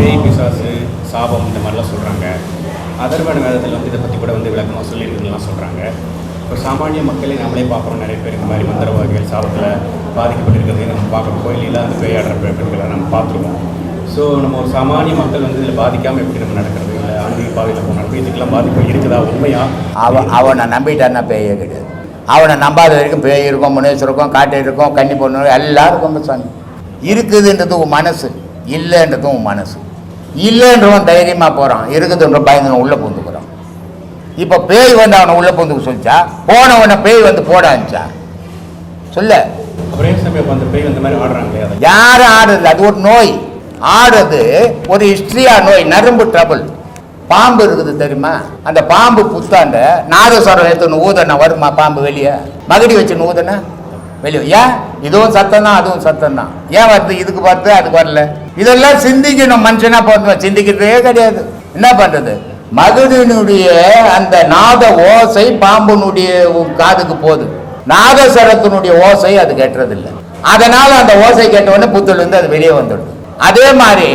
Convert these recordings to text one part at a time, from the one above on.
பேய் பிசாசு சாபம் இந்த மாதிரிலாம் சொல்கிறாங்க அதர்வன வேதத்தில் வந்து இதை பற்றி கூட வந்து விளக்கமாக சொல்லியிருக்குதுலாம் சொல்கிறாங்க இப்போ சாமானிய மக்களை நம்மளே பார்க்குறோம். நிறைய பேர் இந்த மாதிரி மந்திரவாதிகள் சாபத்தில் பாதிக்கப்பட்டிருக்கிறது நம்ம பார்க்குறோம் கோயிலில் அந்த பேயாடுற பெண்களை நம்ம பார்த்துருவோம் ஸோ நம்ம ஒரு சாமானிய மக்கள் வந்து இதில் பாதிக்காமல் எப்படி நம்ம நடக்கிறது? இல்லை ஆன்மீக பாதையில் போகணும். இதுக்கெல்லாம் பாதிப்பு இருக்குதா? உண்மையா? அவன் அவனை நம்பிட்டான்னா பேயே கிடையாது அவனை நம்பாத வரைக்கும் பேய் இருக்கும் முனேஸ்வரம் இருக்கும் காட்டு இருக்கும் கன்னி பொண்ணு எல்லாம் இருக்கும் சாமி. இருக்குதுன்றது உன் மனசு இல்லைன்றது உன் மனசு. இல்லைன்றவன் தைரியமாக போகிறான் இருக்குதுன்ற பயந்து உள்ளே பூந்துக்கிறான். இப்போ பேய் வந்து அவனை உள்ளே பூந்துக்க சொல்லிச்சா? போனவனை பேய் வந்து சொல்ல. மாதிரி ஆடுறாங்களே அதை. யாரும் ஆடுறது அது ஒரு நோய். ஆடுறது ஒரு ஹிஸ்ட்ரியா நோய். நரம்பு ட்ரபிள் பாம்பு இருக்குது தெரியுமா? அந்த பாம்பு புத்தாண்ட நாதஸ்வரம் எடுத்துன்னு ஊதனா வருமா பாம்பு வெளியே? மகடி வச்சுன்னு ஊதனா? வெளியே ஏன்? இதுவும் சத்தம் தான் அதுவும் சத்தம் தான் ஏன் வருது? இதுக்கு பார்த்து அதுக்கு வரல. இதெல்லாம் சிந்திக்கணும். மனுஷனா பிறந்தவன் சிந்திக்கிறதே கிடையாது. என்ன பண்றது? மகுடினுடைய அந்த நாத ஓசை பாம்புனுடைய காதுக்கு போகுது. நாதஸ்வரத்தினுடைய ஓசை அது கேட்டுறதில்லை அதனால அந்த ஓசை கேட்டவுடனே புத்துலேருந்து அது வெளியே வந்துடும் அதே மாதிரி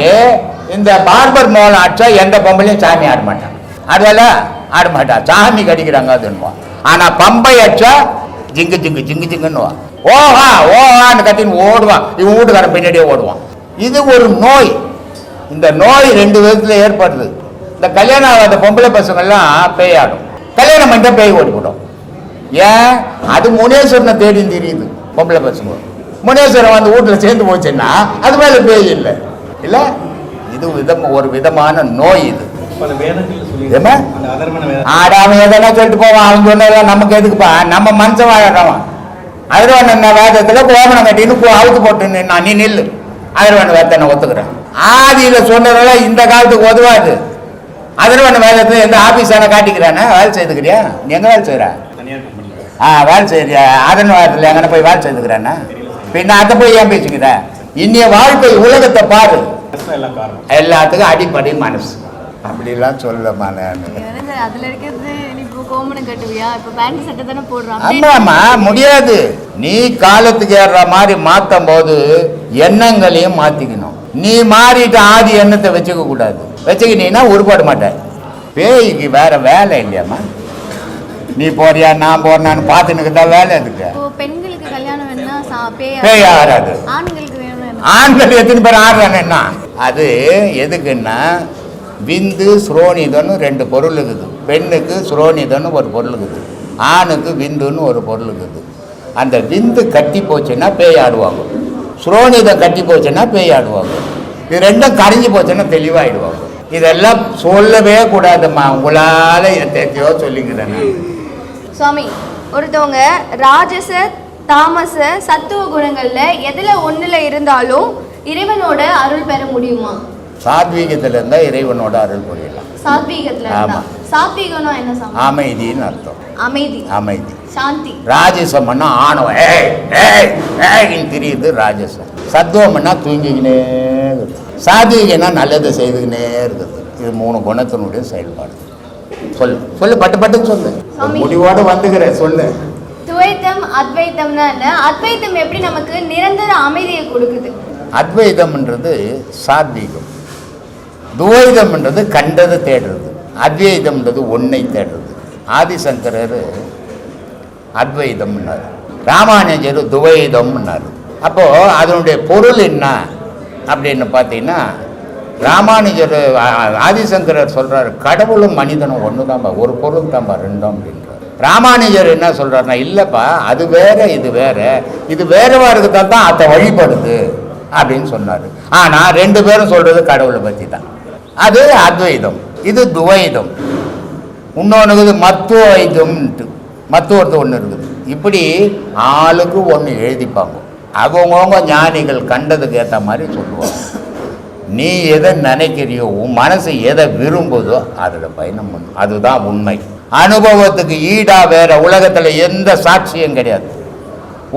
இந்த பார்பர் மோளம் ஆட்சா எந்த பொம்பளையும் சாமி ஆட மாட்டான். ஆடுவால ஆட மாட்டான் சாமி கடிக்கிறாங்க அதுன்னுவா ஆனா பம்பை அடிச்சா ஜிங்கு ஜிங்கு ஜிங்கு ஜிங்குன்னுவா. ஓஹா ஓஹான்னு கத்தின்னு ஓடுவான். இவன் வீட்டுக்காரன் பின்னாடியே ஓடுவான். இது ஒரு நோய். இந்த நோய் ரெண்டு விதத்துல ஏற்படுது. இந்த கல்யாணம் ஆகாத பொம்பளை பசங்கள்லாம் பேயாடும். கல்யாணம் பண்ணிட்டா பேய் ஓடிவிடும் ஏன்? அது முனேஸ்வரனை தேடி தெரியுது பொம்பளை பசங்க. முனேஸ்வரன் வந்து வீட்டில் சேர்ந்து போச்சுன்னா அது மேலே பேய் இல்லை. இல்லை? இது விதம் ஒரு விதமான நோய் இது. ஆடாம எதனா சொல்லிட்டு போவான். அவன் சொன்னதெல்லாம் நமக்கு எதுக்குப்பா? நம்ம மனுஷன் வாழறவன். அதிர்வன் என்ன வேதத்தில் கோமணம் கட்டின்னு அவுத்து போட்டு நின்னா நீ நில்லு. அதிர்வன் வேதத்தை நான் ஒத்துக்கிறேன். ஆதியில் சொன்னதெல்லாம் இந்த காலத்துக்கு உதவாது அதிர்வன் வேதத்தில் எந்த ஆபீஸான காட்டிக்கிறானே? வேலை செய்துக்கிறியா? நீ எங்கே வேலை செய்கிற ஆ வேலை செய்யறியா அதன் வாரத்தில் எங்கன போய் வேலை செய்துக்கிறானே? பின்ன அதை போய் ஏன் பேசிக்கிற? இன்னைய வாழ்க்கை உலகத்தை பாரு. எல்லாத்துக்கும் அடிப்படை மனசு. அப்படிலாம் சொல்லமா நான் எனக்கு அதுல இருக்கிறது நீ இப்போ கோமணம் கட்டுவியா? இப்போ பேண்ட் சட்டை தானே போடுறான். ஆமாம்மா முடியாது. நீ காலத்துக்கு ஏறுற மாதிரி மாற்றும் போது எண்ணங்களையும் மாற்றிக்கணும் நீ மாறிட்டு ஆதி எண்ணத்தை வச்சுக்க கூடாது. வச்சுக்கிட்டீங்கன்னா உருப்பட மாட்டேன் பேய்க்கு வேற வேலை இல்லையாம்மா. நீ போறியா நான் போறேன்னு பார்த்துனுக்கு தான் வேலை இருக்கு இப்போ பெண்களுக்கு கல்யாணம் வேணும்னா சா- பேய்? பேய் ஆறாது. ஆண்களுக்கு வேணும் ஆண்கள் எத்தனை பேர் ஆடுறாங்கன்னா அது எதுக்குன்னா விந்து சுரோனிதன்னு ரெண்டு பொருள் இருக்குது. பெண்ணுக்கு சுரோனிதன்னு ஒரு பொருள் இருக்குது. ஆணுக்கு விந்துன்னு ஒரு பொருள் இருக்குது. அந்த விந்து கட்டி போச்சுன்னா பேய் ஆடுவாங்க சுரோனிதம் கட்டி போச்சுன்னா பேய் ஆடுவாங்க இது ரெண்டும் கரைஞ்சி போச்சுன்னா தெளிவாயிடுவாங்க. இதெல்லாம் சொல்லவே கூடாதும்மா. உங்களால் எத்தையோ சொல்லிக்கிறேன். சுவாமி ஒருத்தவங்க ராஜச தாமச சத்துவ குணங்கள்ல எதுல ஒண்ணுல இருந்தாலும் இறைவனோட அருள் பெற முடியுமா? சாத்வீகத்தில் இருந்தால் இறைவனோட அருள் புரியலாம். சாத்வீகத்துல இருந்தா ஆமா. சாத்வீகம்னா என்ன அமைதின்னு அர்த்தம். அமைதி. அமைதி. சாந்தி. ராஜசம்னா ஆணவம். ஏய் ஏய் ஏய்ன்னு தெரியுது ராஜசம். சத்துவம்னா தூங்கிக்கினே இருக்குது சாத்விகனா நல்லதை செய்துக்கினே இருக்குது இது மூணு குணத்தினுடைய செயல்பாடு. சொல்லு. சொல்லு பட்டு பட்டுன்னு சொல்லு. முடிவோடு வந்துக்கிறேன் சொல்லு. துவைத்தம் அத்வைத்தம்னா என்ன? அத்வைத்தம் எப்படி நமக்கு நிரந்தர அமைதியை கொடுக்குது? அத்வைதம்ன்றது சாத்வீகம். துவைதம்ன்றது கண்டதை தேடுறது. அத்வைதம்ன்றது ஒன்றை தேடுறது. ஆதிசங்கரர் அத்வைதம்னார். ராமானுஜர் துவைதம்னார். அப்போது அதனுடைய பொருள் என்ன அப்படின்னு பார்த்தீங்கன்னா ராமானுஜர் ஆதிசங்கரர் சொல்கிறார் கடவுளும் மனிதனும் ஒன்று தான்ப்பா ஒரு பொருள் தான்ப்பா ரெண்டும் அப்படின்றார். ராமானுஜர் என்ன சொல்கிறாருன்னா இல்லைப்பா அது வேற இது வேற. இது வேறவா இருக்கிறதா தான் அதை வழிபடுது அப்படின்னு சொன்னார். ஆனால் ரெண்டு பேரும் சொல்கிறது கடவுளை பற்றி தான் அது அத்வைதம். இது துவைதம். இன்னொன்று மத்துவ வைத்தியம்ன்ட்டு மத்துவத்தை ஒன்று இருக்குது. இப்படி ஆளுக்கு ஒன்று எழுதிப்பாங்க. அவங்கவுங்க ஞானிகள் கண்டதுக்கு ஏற்ற மாதிரி சொல்லுவாங்க. நீ எதை நினைக்கிறியோ உன் மனசு எதை விரும்புதோ அதில் பயணம் பண்ணும் அதுதான் உண்மை. அனுபவத்துக்கு ஈடாக வேற உலகத்தில் எந்த சாட்சியும் கிடையாது.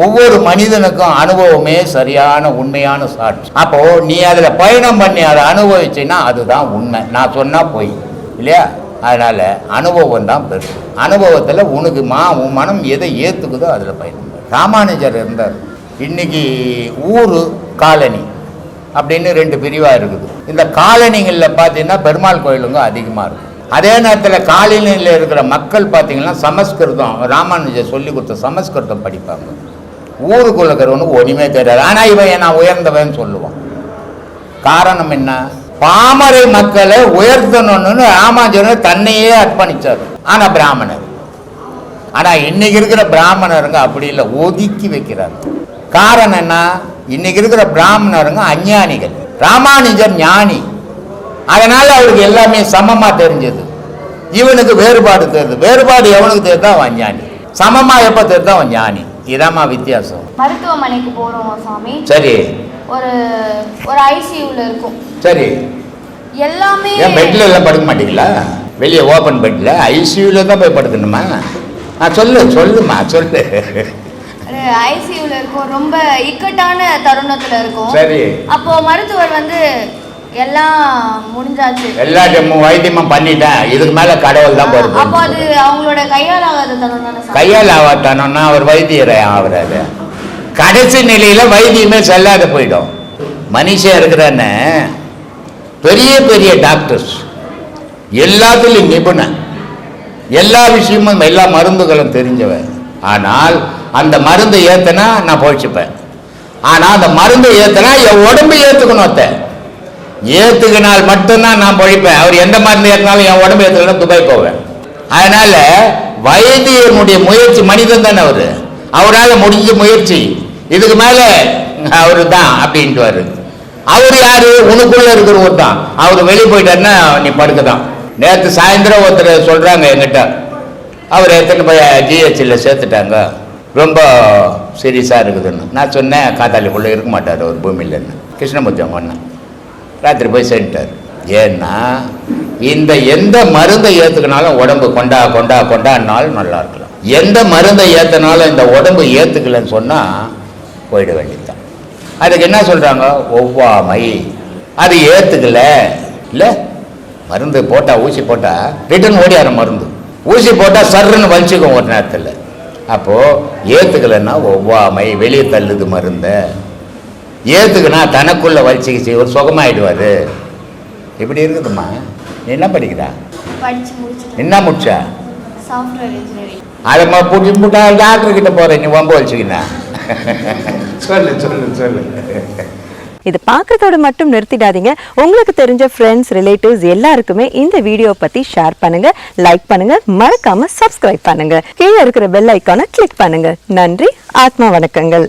ஒவ்வொரு மனிதனுக்கும் அனுபவமே சரியான உண்மையான சாட்சி. அப்போ நீ அதில் பயணம் பண்ணி அதை அனுபவிச்சின்னா அதுதான் உண்மை. நான் சொன்னால் போய். இல்லையா? அதனால் அனுபவம் தான் பெருசு. அனுபவத்தில் உனக்கு மா உன் மனம் எதை ஏற்றுக்குதோ அதில் பயணம் ராமானுஜர் இருந்தார். இன்னைக்கு ஊர் காலனி அப்படின்னு ரெண்டு பிரிவாக இருக்குது. இந்த காலனிகளில் பார்த்தீங்கன்னா பெருமாள் கோயிலுங்க அதிகமாக இருக்கும் அதே நேரத்தில் காலனியில் இருக்கிற மக்கள் பார்த்தீங்கன்னா சமஸ்கிருதம் ராமானுஜர் சொல்லி கொடுத்த சமஸ்கிருதம் படிப்பாங்க. ஊருக்குள்ள இருக்கிறவனுக்கு ஒன்றுமே தெரியாது. ஆனால் இவன் நான் உயர்ந்தவன் சொல்லுவான். காரணம் என்ன? பாமரை மக்களை உயர்த்தணும்னு ராமானுஜர் தன்னையே அர்ப்பணிச்சார். ஆனால் பிராமணர். ஆனால் இன்னைக்கு இருக்கிற பிராமணருங்க அப்படி இல்லை ஒதுக்கி வைக்கிறார். காரணம் என்ன? இன்னைக்கு இருக்கிற பிராமணருங்க அஞ்ஞானிகள். ராமானுஜர் ஞானி. அதனால அவருக்கு எல்லாமே சமமாக தெரிஞ்சது. இவனுக்கு வேறுபாடு தெரியுது. வேறுபாடு எவனுக்கு தெரியுதா அவன் ஞானி சமமாக எப்போ தெரியுதா அவன் ஞானி. இதாம்மா வித்தியாசம். மருத்துவமனைக்கு போறோம் சாமி. சரி. ஒரு ஒரு ஐசியூல இருக்கும். சரி. எல்லாமே ஏன் பெட்ல எல்லாம் படுக்க மாட்டீங்களா? வெளியே ஓப்பன் பெட்ல ஐசியூல தான் போய் படுக்கணுமா? ஆ சொல்லு சொல்லுமா சொல்லு. ஐசியூல இருக்கும். ரொம்ப இக்கட்டான தருணத்துல இருக்கும். சரி. அப்போ மருத்துவர் வந்து எல்லாம் முடிஞ்சாச்சு. எல்லா வைத்தியமும் பண்ணிட்டேன். இதுக்கு மேல கடவுள் தான் அப்போ பொறுப்பு அது அவங்களோட கையால் ஆகாத தருணம் தானே? கையால் அவர் வைத்தியரை ஆகுறாரு. கடைசி நிலையில வைத்தியமே செல்லாத போயிடும். மனுஷன் இருக்கிறன்னு பெரிய பெரிய டாக்டர்ஸ். எல்லாத்துலேயும் நிபுணன் எல்லா விஷயமும் எல்லா மருந்துகளும் தெரிஞ்சவன். ஆனால் அந்த மருந்து ஏத்தனா நான் போயிச்சுப்பேன் ஆனால் அந்த மருந்து ஏத்தனா என் உடம்பு ஏற்றுக்கணும் அத்தை. ஏத்துக்கினால் மட்டும்தான் நான் பொழிப்பேன். அவர் எந்த மருந்து ஏற்றினாலும் என் உடம்பு ஏற்றுக்கணும் துபாய் போவேன். அதனால வைத்தியனுடைய முயற்சி மனிதன் தானே அவரு. அவரால் முடிஞ்ச முயற்சி. இதுக்கு மேல அவரு தான் அப்படின்ட்டு அவர் யாரு? உனக்குள்ள இருக்கிறவர் தான். அவர் வெளியே போயிட்டாருன்னா நீ படுக்க தான் நேற்று சாயந்தரம் ஒருத்தர் சொல்றாங்க என்கிட்ட. அவர் எத்தனை போய் ஜிஹெச்சில் சேர்த்துட்டாங்க. ரொம்ப சீரியஸாக இருக்குதுன்னு. நான் சொன்னேன் காத்தாலிக்குள்ளே இருக்க மாட்டார் அவர் பூமியிலன்னு. கிருஷ்ணமூர்த்தி அவங்க ராத்திரி போய் சென்ட்டார் ஏன்னா இந்த எந்த மருந்தை ஏற்றுக்கினாலும் உடம்பு கொண்டா கொண்டா கொண்டாடினாலும் நல்லா இருக்கலாம். எந்த மருந்தை ஏற்றினாலும் இந்த உடம்பு ஏற்றுக்கலன்னு சொன்னால் போயிட வேண்டியதுதான். அதுக்கு என்ன சொல்கிறாங்க ஒவ்வாமை. அது ஏற்றுக்கல இல்லை மருந்து போட்டால் ஊசி போட்டால் ரிட்டன் ஓடியார மருந்து. ஊசி போட்டால் சர்ன்னு வலிச்சுக்கும் ஒரு நேரத்தில். அப்போது ஏற்றுக்கலைன்னா ஒவ்வாமை வெளியே தள்ளுது மருந்தை. ஏற்றுக்குனா தனக்குள்ள வலிச்சிக்கிச்சு ஒரு சுகமாயிடுவார். இப்படி இருக்குதும்மா? நீ என்ன படிக்கிறா? என்ன முடிச்சா? அதை பிடிச்சி போட்டா டாக்டர் கிட்ட போகிறேன் நீ வம்பு வச்சுக்கினா சொல்லு சொல்லு சொல்லு. இது பார்க்கறதோட மட்டும் நிறுத்திடாதீங்க. உங்களுக்கு தெரிஞ்ச ஃப்ரெண்ட்ஸ் ரிலேட்டிவ்ஸ் எல்லாருக்குமே இந்த வீடியோ பத்தி ஷேர் பண்ணுங்க லைக் பண்ணுங்க மறக்காம சப்ஸ்கிரைப் பண்ணுங்க. கீழே இருக்கிற பெல் ஐக்கானை கிளிக் பண்ணுங்க. நன்றி ஆத்மா வணக்கங்கள்.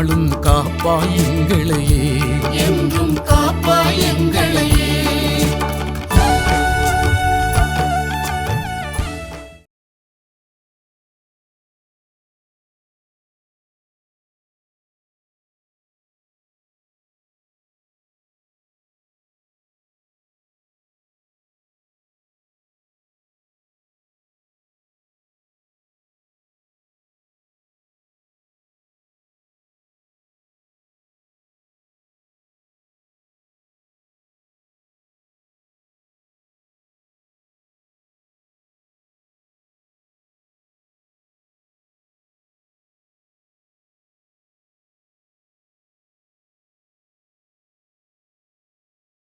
நாளும் காப்பாயுங்களையே.